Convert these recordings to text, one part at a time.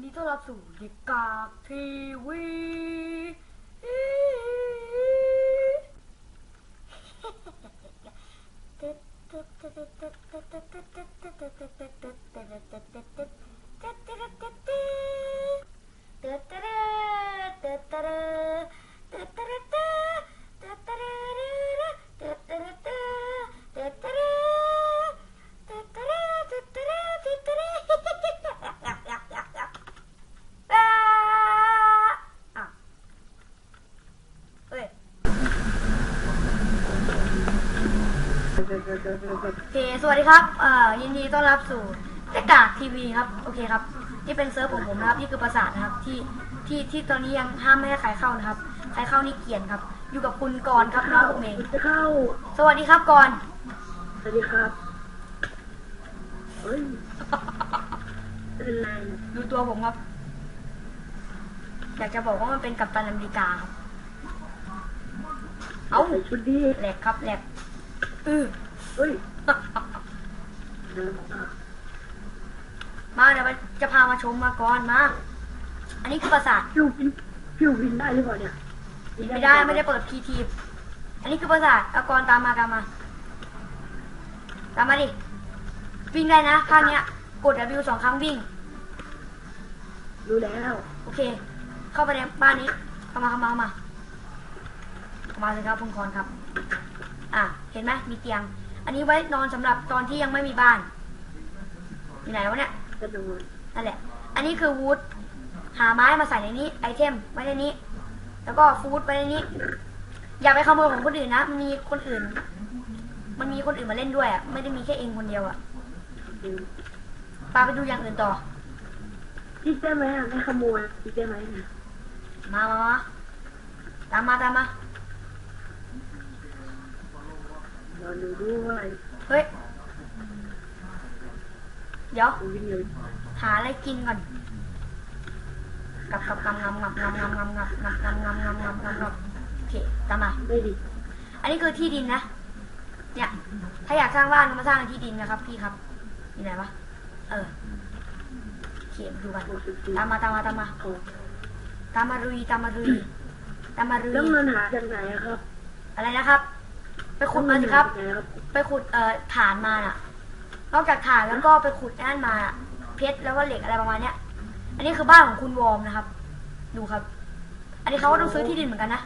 리더라스 우리 카페 위. คสวัสดีครับเอ่อยินดีต้อนรับสู่เด็กกากทีวีครับ โอเคครับ นี่เป็นเซิร์ฟของผมนะครับ นี่คือปราสาทนะครับ ที่ที่ที่ตอนนี้ยังห้ามไม่ให้ใครเข้านะครับ ใครเข้านี่เกลียนครับ อยู่กับคุณกรณ์ครับน้องผมเอง จะเข้า สวัสดีครับกรณ์สวัสดีครับเฮ้ยเป็นไรดูตัวผมครับ อยากจะบอกว่ามันเป็นกัปตันอเมริกาครับ เอ้าใส่ชุดดีแหลกครับแหลกอือ เฮ้ย มาเดี๋ยวจะพามาชมมาก่อนมา อันนี้คือปราสาทพิววินพิววินได้หรือเปล่าเนี่ยไม่ได้ไม่ได้เปิดพีทีอันนี้คือปราสาทเอากรตามมาตามมา ตามมาดิ วิ่งได้นะภาคเนี้ย กด W สองครั้งวิ่ง รู้แล้ว โอเค เข้าไปในบ้านนี้ เข้ามาเข้ามาเข้ามาเข้ามาเลยครับคุณกรครับ อะ เห็นไหมมีเตียง อันนี้ไว้นอนสำหรับตอนที่ยังไม่มีบ้าน อยู่ไหนวะเนี่ยกระโดดนั่นแหละ อันนี้คือวูดหาไม้มาใส่ในนี้ ไอเทมไว้ในนี้ แล้วก็ฟูดไว้ในนี้ อย่าไปขโมยของคนอื่นนะ มันมีคนอื่น มันมีคนอื่นมาเล่นด้วยอะ ไม่ได้มีแค่เองคนเดียวอะอืมปาไปดูอย่างอื่นต่อคิดได้ไหมอะไม่ขโมยคิดได้ไหมเนี่ยมามามาตามมาตามมา รอดูด้วยเฮ้ย เดี๋ยว วิ่งเลยหาอะไรกินก่อนกับกับงำงำงำงำงำงำงำงำงำงำงำงำงำงำโอเคตามมาไม่ดิอันนี้คือที่ดินนะ เนี่ย ถ้าอยากสร้างบ้านก็มาสร้างที่ดินนะครับพี่ครับอยู่ไหนวะ เออเขียนดูกันโอ้สุดตามมาตามมาตามมาตามมารุยตามมารุยตามมารุแล้วเงินหาจากไหนครับ อะไรนะครับ ไปขุดมาสิครับแล้วเงินหาจากไหนครับ ไปขุดเอ่อฐานมาน่ะ นอกจากฐานแล้วก็ไปขุดไอ้นั่นมาน่ะเพชรแล้วก็เหล็กอะไรประมาณเนี้ย อันนี้คือบ้านของคุณวอร์มนะครับ ดูครับ อันนี้เขาก็ต้องซื้อที่ดินเหมือนกันนะ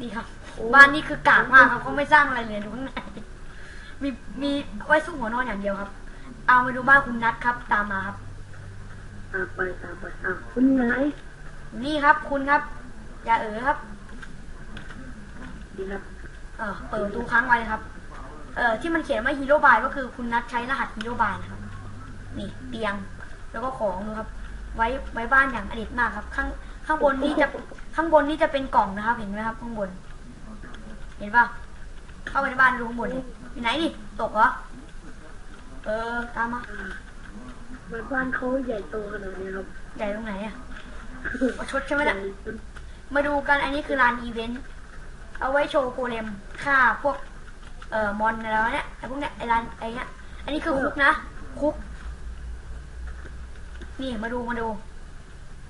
นี่ครับ บ้านนี่คือกากมากครับเขาไม่สร้างอะไรเลยดูข้างในมีมีไว้สู้หัวนอนอย่างเดียวครับ เอาไปดูบ้านคุณนัทครับ ตามมาครับตามไปตามไปอะคุณไหนนี่ครับ คุณครับ อย่าเอ๋อครับ ดีครับ เออเปิดประตูค้างไว้ครับ เออที่มันเขียนว่าฮีโร่บายก็คือคุณนัทใช้รหัสฮีโร่บายนะครับ นี่เตียงแล้วก็ของดูครับ ไว้ไว้บ้านอย่างอดิตมากครับ ข้างข้างบนนี่จะข้างบนนี่จะเป็นกล่องนะครับ เห็นไหมครับ ข้างบน เห็นป่ะเข้าไปในบ้านดูข้างบนดิอยู่ไหนนี่ตกเหรอเออตามมาอ่ามันบ้านเขาใหญ่โตขนาดนี้ครับใหญ่ตรงไหนอะประชดใช่ไหมใหญ่เนี่ยจนมาดูกันอันนี้คือลานอีเวนต์ เอาไว้โชว์โกเลมฆ่าพวก เอ่อมอนอะไรวะเนี่ยไอ้พวกเนี้ยไอ้ลานไอ้เนี้ยอันนี้คือคุกนะคุก นี่มาดูมาดู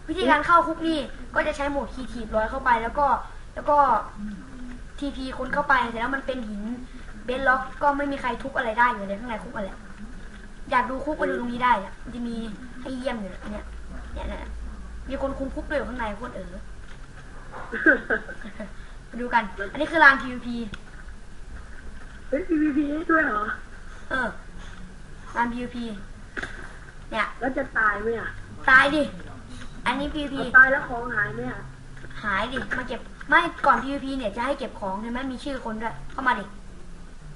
วิธีการเข้าคุกนี่ก็จะใช้โหมดคีทีบร้อยเข้าไปแล้วก็ แล้วก็ทีพีคนเข้าไปเสร็จแล้วมันเป็นหินเบนล็อกก็ไม่มีใครทุบอะไรได้อยู่เลยข้างในคุกอะไรอยากดูคุกมาดูตรงนี้ได้อะมันจะมีให้เยี่ยมอยู่เนี่ยเนี่ยเนี่ยมีคนคุมคุกด้วยอยู่ข้างในคตรเออ มาดูกัน อันนี้คือลาน PVP เฮ้ย PVP ให้ด้วยเหรอ เออลาน PVP เนี่ย แล้วจะตายไหมอะตายดิ อันนี้ PVP เอาตายแล้วของหายไหมอะหายดิ มาเก็บ ไม่ก่อน PVP เนี่ยจะให้เก็บของใช่ไหมมีชื่อคนด้วย เข้ามาดิ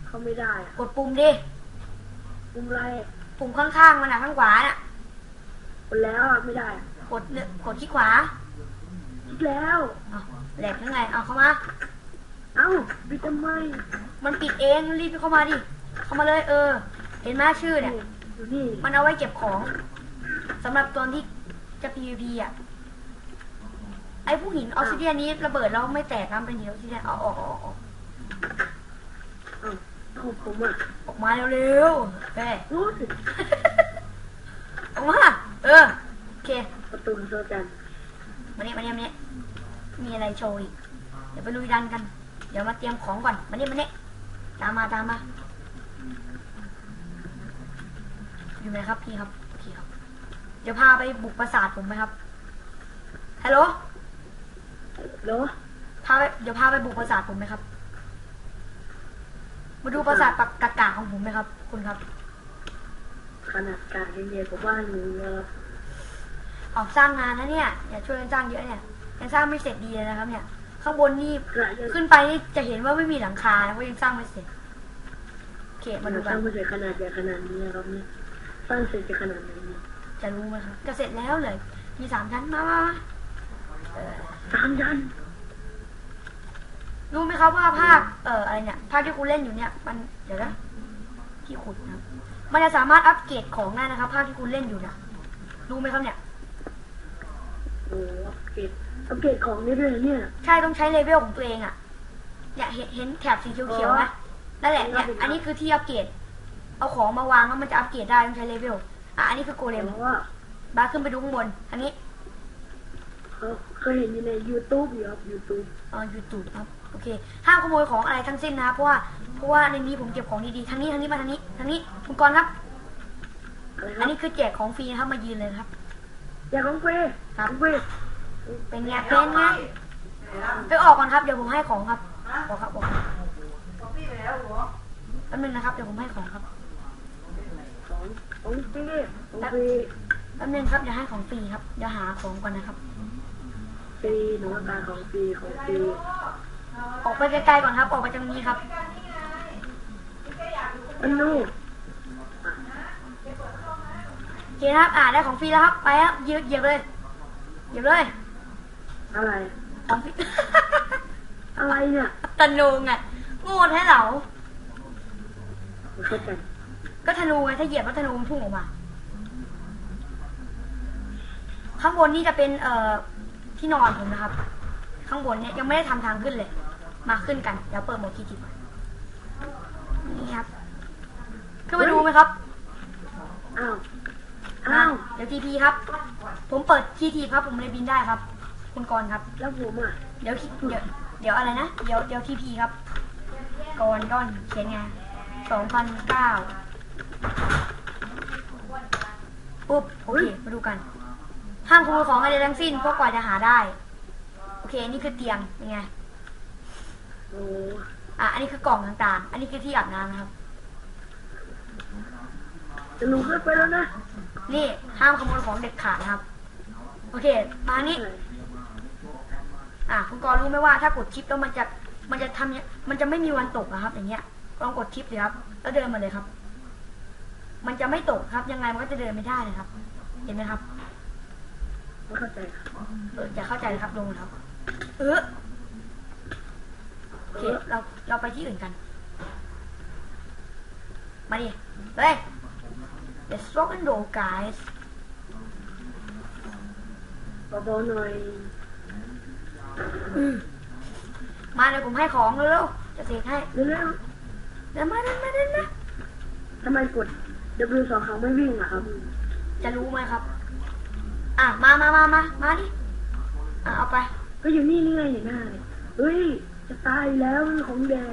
เขาไม่ได้อะกดปุ่มดิ ปุ่มไรปุ่มข้างๆมันอะข้างขวาน่ะคนแล้วอะไม่ได้อะกดเลือกกดที่ขวา คิดแล้วเอา แหลกยังไงเอาเข้ามา เอ้าปิดทำไมมันปิดเองรีบเข้ามาดิ เข้ามาเลยเออ เห็นไหมชื่อเนี่ย อยู่นี่มันเอาไว้เก็บของสำหรับตอนที่จะ PVP อะ ไอ้ผู้หินออกซิเดียนนี้ระเบิดแล้วไม่แตกนะมันเป็นหินออกซิเดียนเอาออกออกออกเอ้าของผมอะออกมาเร็วๆเฮ้ยรู้สึกออกมา เออ โอเค ประตุนโซจัน มาเนี่ยมาเนี่ยมาเนี่ย มีอะไรโชว์อีก เดี๋ยวไปลุยดันกัน เดี๋ยวมาเตรียมของก่อนมาเนี่ยมาเนี่ยตามมาตามมา อยู่ไหนครับพี่ครับโอเคครับ เดี๋ยวพาไปบุกปราสาทผมไหมครับ ฮัลโหลเหรอพาไปเดี๋ยวพาไปบุกปราสาทผมไหมครับ มาดูปราสาทปักกากาของผมไหมครับ คุณครับ ขนาดการเรียนผมว่าหนูเออออกสร้างงานนะเนี่ย อย่าช่วยกันสร้างเยอะเนี่ย ยังสร้างไม่เสร็จดีเลยนะครับ เนี่ย ข้างบนนี่กระยังขึ้นไปนี่จะเห็นว่าไม่มีหลังคานะเพราะยังสร้างไม่เสร็จโอเคมัมานดูสกัร้านงไม่เสร็จขนาดใหญ่ขนาดนี้นะครับเนี่ยสร้างเสร็จจะขนาดไหนเนี่ยจะรู้ไหมครับจะเสร็จแล้วเลย มีสามชั้นมามามาเออสามชั้นรู้ไหมครับว่าภาคเอ่ออะไรเนี่ยภาคที่คุณเล่นอยู่เนี่ย มันเดี๋ยวนะที่ขุดนะครับมันจะสามารถอัปเกรดของได้นะครับภาคที่คุณเล่นอยู่เนี่ยรู้ไหมครับเนี่ยโอ้อัปเกรดอัปเกรดของนี่ด้วยเหรอเนี่ย ใช่ต้องใช้เลเวลของตัวเองอะ่ะเนี่ยเห็นเห็นแถบสีเขียวๆไหมนั่นแหละเนี่ยอันนี้คือที่อัปเกรด เอาของมาวางแล้วมันจะอัปเกรดได้ต้องใช้เลเวลอะอันนี้คือโกเลมเพราะว่าบาร์ขึ้นไปดูข้างบน อันนี้เขาเคยเห็นอยู่ใน YouTube อยู่ครับ YouTube อ่ายูทูบครับ โอเค ห้ามขโมยของอะไรทั้งสิ้นนะครับเพราะว่า เพราะว่าในนี้ผมเก็บของดีๆทางนี้ทางนี้มาทางนี้ทางนี้คุณกรณ์ครับอะไรคอัรันบนี้คือแจกของฟรีนะครับ มายืนเลยนะครับ อยากของเฟย์ครับของเฟย์เป็นไงเป็นไงไปออกก่อนครับ เดี๋ยวผมให้ของครับบอกครับบอกแป๊บนึงนะครับ เดี๋ยวผมให้ของครับของของเฟย์ของเฟย์แป๊บนึงครับเดี๋ยวให้ของฟรีครับ เดี๋ยวหาของก่อนนะครับเฟย์หนูต้องการของฟรีของฟรีออกไปไกลๆก่อนครับ ออกไปจากนี้ครับอันนู้น โอ เคนะครับ อ่าได้ของฟรีแล้วครับ ไปครับ เหยียบเหยียบเลย เหยียบเลย อะไร ของฟรี อะไรเนี่ยธนูไงโง่แท้เหรอไม่เข้าใจก็ธนูไงถ้าเหยียบแล้วธนูมันพุ่งออกมา ข้างบนนี่จะเป็นเอ่อที่นอนผมนะครับ ข้างบนเนี่ยยังไม่ได้ทำทางขึ้นเลย มาขึ้นกัน เดี๋ยวเปิดโหมดคีย์ทีก่อนนี่ครับขึ้นมาดูไหมครับ อ้าว มา อ้าว เดี๋ยวทีพีครับ ผมเปิดคีทีครับ ผมเลยบินได้ครับ คุณกรณ์ครับ แล้วผมอะเดี๋ยวเดี๋ยวเดี๋ยวอะไรนะ เดี๋ยวเดี๋ยวทีพีครับก่อนก่อนเขียนไงสองพันเก้าปุ๊บโอเคมาดูกัน ห้ามขโมยของอะไรทั้งสิ้นเพราะกว่าจะหาได้ โอเคอันนี่คือเตียงเป็นไงอ้อะอันนี้คือกล่องต่างๆ อันนี้คือที่อาบน้ำนะครับจะหนูขึ้นไปแล้วนะ นี่ห้ามขโมยของเด็ดขาดนะครับ โอเคมานี่อะไรอะคุณกรณ์รู้ไหมว่าถ้ากดชิปแล้วมันจะมันจะทำเนี่ยมันจะไม่มีวันตกนะครับ อย่างเงี้ยลองกดชิปสิครับ แล้วเดินมาเลยครับ มันจะไม่ตกครับ ยังไงมันก็จะเดินไม่ได้นะครับ เห็นไหมครับไม่เข้าใจครับเออจะเข้าใจนะครับลงครับ เออโอเคเราเราไปที่อื่นกัน มาดิเฮ้ย let's rock and roll guys เบาๆหน่อยมาเลยผมให้ของเร็วๆจะเสกให้เร็วเดินมาเดินมาเดินมาๆทำไมกด W สองครั้งไม่วิ่งอะครับ จะรู้ไหมครับ อะมามามามามาดิอะเอาไป ก็อยู่นี่นี่ไงเห็นหน้าเลยเฮ้ย จะตายอยู่แล้วมีของแดง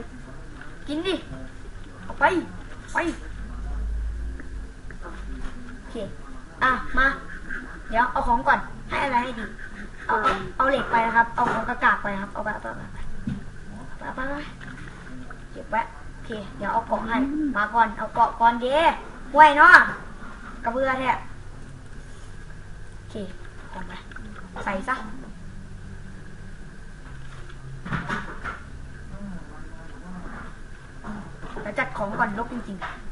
กินดิ เอาไป ไปโอ เค อะ มา เดี๋ยวเอาของก่อน ให้อะไรให้ดี เอาเอาเอาเหล็กไปนะครับ เอาของกระกากไปนะครับ เอาไปเอาไปเอาไปเอาไปเอาไปเก็บไว้โอเค เดี๋ยวเอาเกาะให้ มาก่อน เอาเกาะก่อนเด้ห่วยเนาะกระเบื้อแท้โอเคเอาไปใส่ซะเดี๋ยวจัดของก่อนลกจริงๆ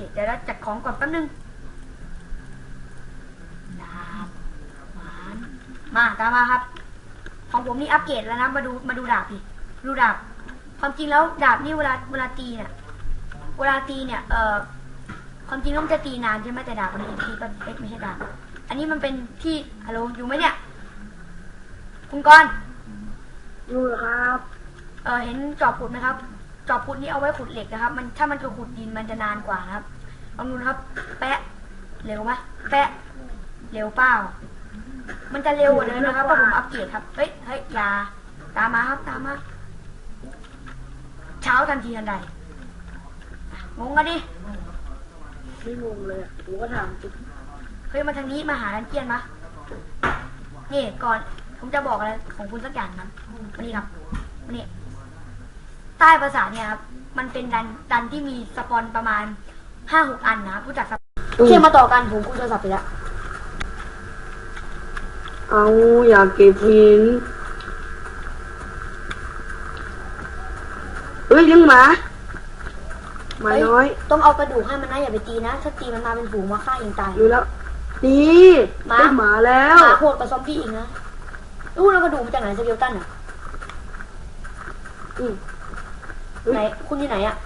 เคเดี๋ยวเราจัดของก่อนแป๊บนึงดาบหวานมาตามมาครับ ของผมนี่อัปเกรดแล้วนะ มาดูมาดูดาบดิดูดาบ ความจริงแล้วดาบนี่เวลาเวลาตีเนี่ยเวลาตีเนี่ย เอ่อความจริงแล้วมันจะตีนานใช่ไหมแต่ดาบมันตีก็เอ๊ะไม่ใช่ดาบอันนี้มันเป็นที่ฮัลโหลอยู่ไหมเนี่ย คุณกรณ์รู้เหรอครับ เออเห็นจอบขุดไหมครับ จอบขุดนี่เอาไว้ขุดเหล็กนะครับ มันถ้ามันจะขุดดินมันจะนานกว่านะครับลองดูนะครับ แปะเร็วปะแปะเร็วเปล่า มันจะเร็วกว่าเดิมนะครับเพราะผมอัปเกรดครับ เฮ้ยเฮ้ยอย่าตามมาครับตามมา เช้าทันทีทันใดอะงงกันดิไม่งงเลยอะผมก็ถามจุดเฮ้ยมาทางนี้มาหาดันเจียนมา นี่ก่อนผมจะบอกอะไรของคุณสักอย่างครับมานี่ครับมานี่ ใต้ประสาทเนี่ยครับมันเป็นดันดันที่มีสปอนประมาณห้าหกอันนะครับรู้จักสปอนโอเคมาต่อกันผมคุยโทรศัพท์ไปแล้วเอาอยากเก็บหินเฮ้ยเลี้ยงหมาหมาน้อย ต้องเอากระดูกให้มันนะอย่าไปตีนะถ้าตีมันมาเป็นฝูงมาฆ่าเองตายรู้แล้วนี่หมาได้หมาแล้วหมาโหดกว่าซอมบี้อีกนะอู้แล้วกระดูกมาจากไหนสเกลตันอะอืมเฮ้ย ไหนคุณอยู่ไหนอะ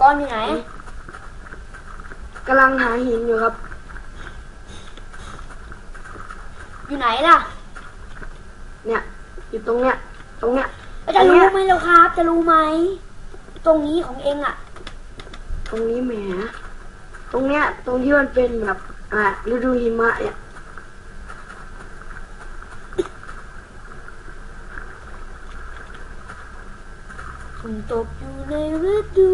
ก้อนอยู่ไหนกำลังหาหินอยู่ครับ อยู่ไหนล่ะ เนี่ย อยู่ตรงเนี้ย ตรงเนี้ยจะรู้ไหมแล้วครับ จะรู้ไหม ตรงนี้ของเองอะตรงนี้แหม ตรงเนี้ย ตรงที่มันเป็นแบบอะฤดูหิมะเนี่ย ฝนตกอยู่ในฤดู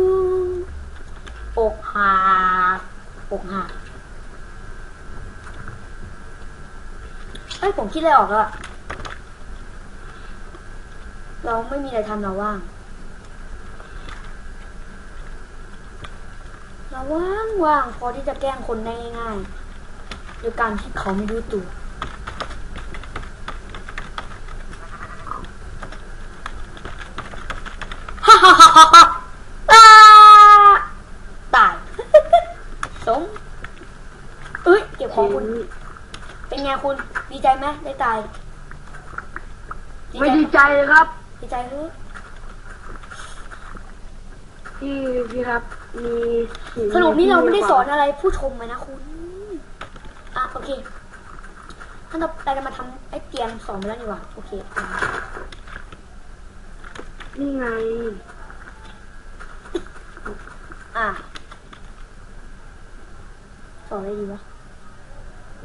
อกหักอกหักเอ้ยผมคิดอะไรออกแล้วอะเราไม่มีอะไรทำเราว่าง เราว่างว่างพอที่จะแกล้งคนได้ง่ายๆโดยการที่เขาไม่รู้ตัว ฮ่าฮ่าฮ่าฮ่าฮ่าอ่าตาย สมเอ้ย เก็บของคุณ เป็นไงคุณ ดีใจไหมได้ตายไม่ดีใจเลยครับ ดีใจเฮ้ยพี่พี่ครับ มีหินสรุปนี้เราไม่ได้สอนยู่อะไรผู้ชมเลยนะคุณอะโอเคท่านเราเราจะมาทำไอ้เตียงสอนไปแล้วดีกว่าโอเคอะนี่ไง อะสอนอะไรดีวะ